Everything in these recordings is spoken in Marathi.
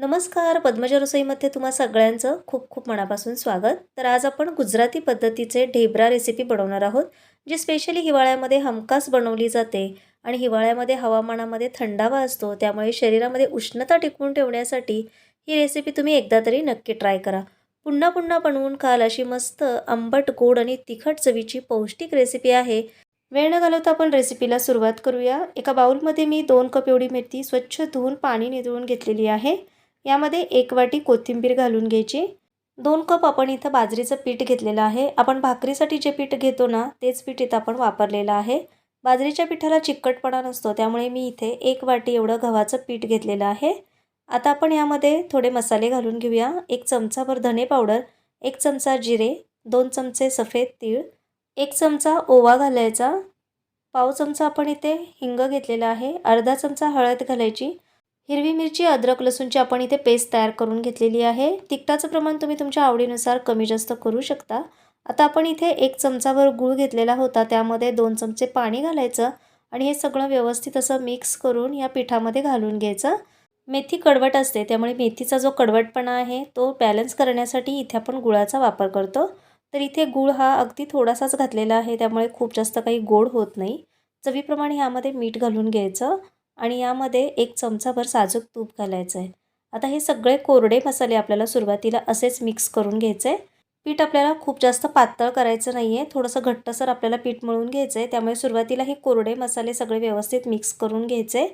नमस्कार पद्मजा रसोईमध्ये तुम्हा सगळ्यांचं खूप खूप मनापासून स्वागत. तर आज आपण गुजराती पद्धतीचे ढेबरा रेसिपी बनवणार आहोत जी स्पेशली हिवाळ्यामध्ये हमखास बनवली जाते आणि हिवाळ्यामध्ये हवामानामध्ये थंडावा असतो त्यामुळे शरीरामध्ये उष्णता टिकवून ठेवण्यासाठी ही रेसिपी तुम्ही एकदा तरी नक्की ट्राय करा. पुन्हा पुन्हा बनवून खाल अशी मस्त आंबट गोड आणि तिखट चवीची पौष्टिक रेसिपी आहे. वेळ न घालवता आपण रेसिपीला सुरुवात करूया. एका बाउलमध्ये मी दोन कप एवढी मेथी स्वच्छ धुवून पाणी नितळून घेतलेली आहे. यामध्ये एक वाटी कोथिंबीर घालून घ्यायची. दोन कप आपण इथं बाजरीचं पीठ घेतलेलं आहे. आपण भाकरीसाठी जे पीठ घेतो ना तेच पीठ इथं आपण वापरलेलं आहे. बाजरीच्या पिठाला चिकटपणा नसतो त्यामुळे मी इथे एक वाटी एवढं गव्हाचं पीठ घेतलेलं आहे. आता आपण यामध्ये थोडे मसाले घालून घेऊया. एक चमचाभर धने पावडर एक चमचा जिरे दोन चमचे सफेद तीळ एक चमचा ओवा घालायचा. पाव चमचा आपण इथे हिंग घेतलेला आहे. अर्धा चमचा हळद घालायची. हिरवी मिरची अद्रक लसूणची आपण इथे पेस्ट तयार करून घेतलेली आहे. तिखटाचं प्रमाण तुम्ही तुमच्या आवडीनुसार कमी जास्त करू शकता. आता आपण इथे एक चमचाभर गूळ घेतलेला होता. त्यामध्ये दोन चमचे पाणी घालायचं आणि हे सगळं व्यवस्थित असं मिक्स करून या पिठामध्ये घालून घ्यायचं. मेथी कडवट असते त्यामुळे मेथीचा जो कडवटपणा आहे तो बॅलन्स करण्यासाठी इथे आपण गुळाचा वापर करतो. तर इथे गूळ हा अगदी थोडासाच घातलेला आहे त्यामुळे खूप जास्त काही गोड होत नाही. चवीप्रमाणे ह्यामध्ये मीठ घालून घ्यायचं. आणि यामध्ये एक चमचाभर साजूक तूप घालायचं आहे आता हे सगळे कोरडे मसाले आपल्याला सुरुवातीला असेच मिक्स करून घ्यायचे आहे पीठ आपल्याला खूप जास्त पातळ करायचं नाही आहे थोडंसं घट्टसर आपल्याला पीठ मळून घ्यायचं आहे त्यामुळे सुरुवातीला हे कोरडे मसाले सगळे व्यवस्थित मिक्स करून घ्यायचे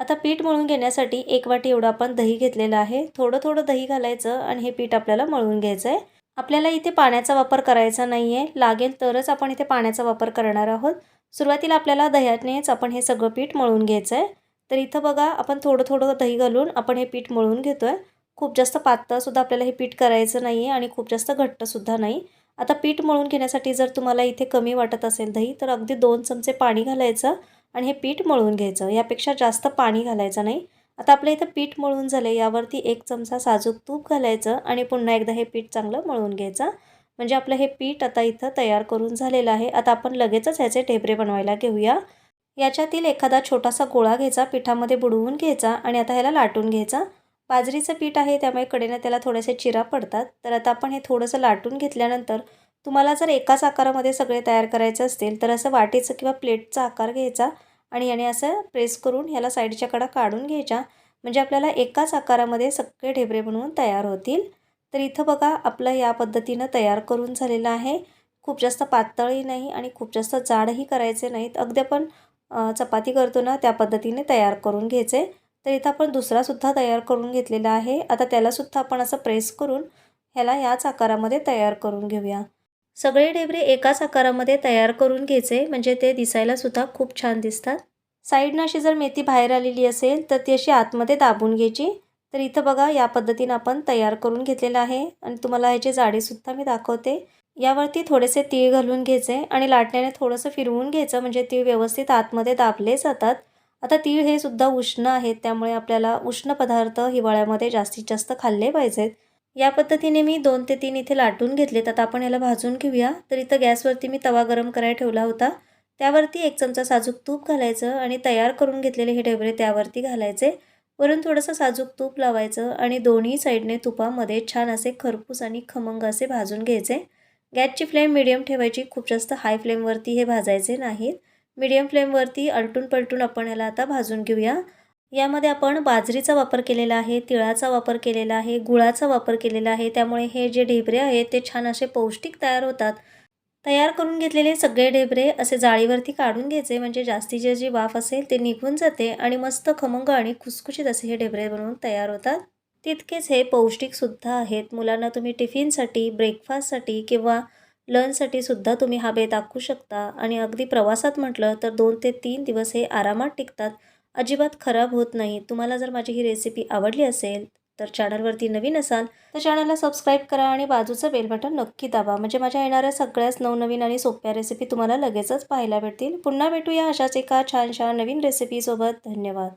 आता पीठ मळून घेण्यासाठी एक वाटी एवढं आपण दही घेतलेलं आहे. थोडं थोडं दही घालायचं आणि हे पीठ आपल्याला मळून घ्यायचं आहे आपल्याला इथे पाण्याचा वापर करायचा नाही आहे लागेल तरच आपण इथे पाण्याचा वापर करणार आहोत. सुरुवातीला आपल्याला दह्यानेच आपण हे सगळं पीठ मळून घ्यायचं आहे तर इथं बघा आपण थोडं थोडं दही घालून आपण हे पीठ मळून घेतो आहे खूप जास्त पातळसुद्धा आपल्याला हे पीठ करायचं नाही आहे आणि खूप जास्त घट्टसुद्धा नाही. आता पीठ मळून घेण्यासाठी जर तुम्हाला इथे कमी वाटत असेल दही तर अगदी दोन चमचे पाणी घालायचं आणि हे पीठ मळून घ्यायचं. यापेक्षा जास्त पाणी घालायचं नाही. आता आपल्या इथं पीठ मळून झालं यावरती एक चमचा साजूक तूप घालायचं आणि पुन्हा एकदा हे पीठ चांगलं मळून घ्यायचं. म्हणजे आपलं हे पीठ आता इथं तयार करून झालेलं आहे. आता आपण लगेचच ह्याचे ढेबरे बनवायला घेऊया. याच्यातील एखादा छोटासा गोळा घ्यायचा पिठामध्ये बुडवून घ्यायचा आणि आता ह्याला लाटून घ्यायचा. बाजरीचं पीठ आहे त्यामुळे कडेनं त्याला थोडेसे चिरा पडतात. तर आता आपण हे थोडंसं लाटून घेतल्यानंतर तुम्हाला जर एकाच आकारामध्ये सगळे तयार करायचे असतील तर असं वाटीचं किंवा प्लेटचा आकार घ्यायचा आणि याने असं प्रेस करून ह्याला साईडच्या कडा काढून घ्यायच्या. म्हणजे आपल्याला एकाच आकारामध्ये सगळे ढेबरे बनवून तयार होतील. तर इथं बघा आपलं या पद्धतीनं तयार करून झालेलं आहे. खूप जास्त पातळही नाही आणि खूप जास्त जाडही करायचे नाहीत. अगदी आपण चपाती करतो ना त्या पद्धतीने तयार करून घ्यायचे. तर इथं आपण दुसरासुद्धा तयार करून घेतलेला आहे. आता त्यालासुद्धा आपण असं प्रेस करून ह्याला याच आकारामध्ये तयार करून घेऊया. सगळे डेबरे एकाच आकारामध्ये तयार करून घ्यायचे म्हणजे ते दिसायलासुद्धा खूप छान दिसतात. साईडनं अशी जर मेथी बाहेर आलेली असेल तर ती अशी आतमध्ये दाबून घ्यायची. तर इथं बघा या पद्धतीनं आपण तयार करून घेतलेलं आहे. आणि तुम्हाला ह्याचे जाडेसुद्धा मी दाखवते. यावरती थोडेसे तीळ घालून घ्यायचे आणि लाटण्याने थोडंसं फिरवून घ्यायचं म्हणजे तीळ व्यवस्थित आतमध्ये दाबले जातात. आता तीळ हे सुद्धा उष्ण आहेत त्यामुळे आपल्याला उष्ण पदार्थ हिवाळ्यामध्ये जास्तीत जास्त खाल्ले पाहिजेत. या पद्धतीने मी दोन ते तीन इथे लाटून घेतलेत. आता आपण याला भाजून घेऊया. तर इथं गॅसवरती मी तवा गरम करायला ठेवला होता. त्यावरती एक चमचा साजूक तूप घालायचं आणि तयार करून घेतलेले हे ढेबरे त्यावरती घालायचे. वरून थोडंसं साजूक तूप लावायचं आणि दोन्ही साईडने तुपामध्ये छान असे खरपूस आणि खमंग असे भाजून घ्यायचे. गॅसची फ्लेम मिडियम ठेवायची खूप जास्त हाय फ्लेमवरती हे भाजायचे नाहीत. मिडियम फ्लेमवरती अलटून पलटून आपण याला आता भाजून घेऊया. यामध्ये आपण बाजरीचा वापर केलेला आहे तिळाचा वापर केलेला आहे गुळाचा वापर केलेला आहे. त्यामुळे हे जे ढेबरे आहेत ते छान असे पौष्टिक तयार होतात. तयार करून घेतलेले सगळे ढेबरे असे जाळीवरती काढून घ्यायचे म्हणजे जास्तीचे जी वाफ असेल ते निघून जाते आणि मस्त खमंग आणि खुसखुशीत असे हे ढेबरे बनवून तयार होतात. तितकेच हे पौष्टिकसुद्धा आहेत. मुलांना तुम्ही टिफिनसाठी ब्रेकफास्टसाठी किंवा लंचसाठी सुद्धा तुम्ही हा बेत दाखवू शकता. आणि अगदी प्रवासात म्हटलं तर दोन ते तीन दिवस हे आरामात टिकतात. अजिबात खराब होत नाही. तुम्हाला जर माझी ही रेसिपी आवडली असेल तर चॅनलवरती नवीन असाल तर चॅनलला सबस्क्राईब करा आणि बाजूचं बेल बटन नक्की दाबा. म्हणजे माझ्या येणाऱ्या सगळ्याच नवनवीन आणि सोप्या रेसिपी तुम्हाला लगेचच पाहायला भेटतील. पुन्हा भेटूया अशाच एका छानशा नवीन रेसिपीसोबत धन्यवाद.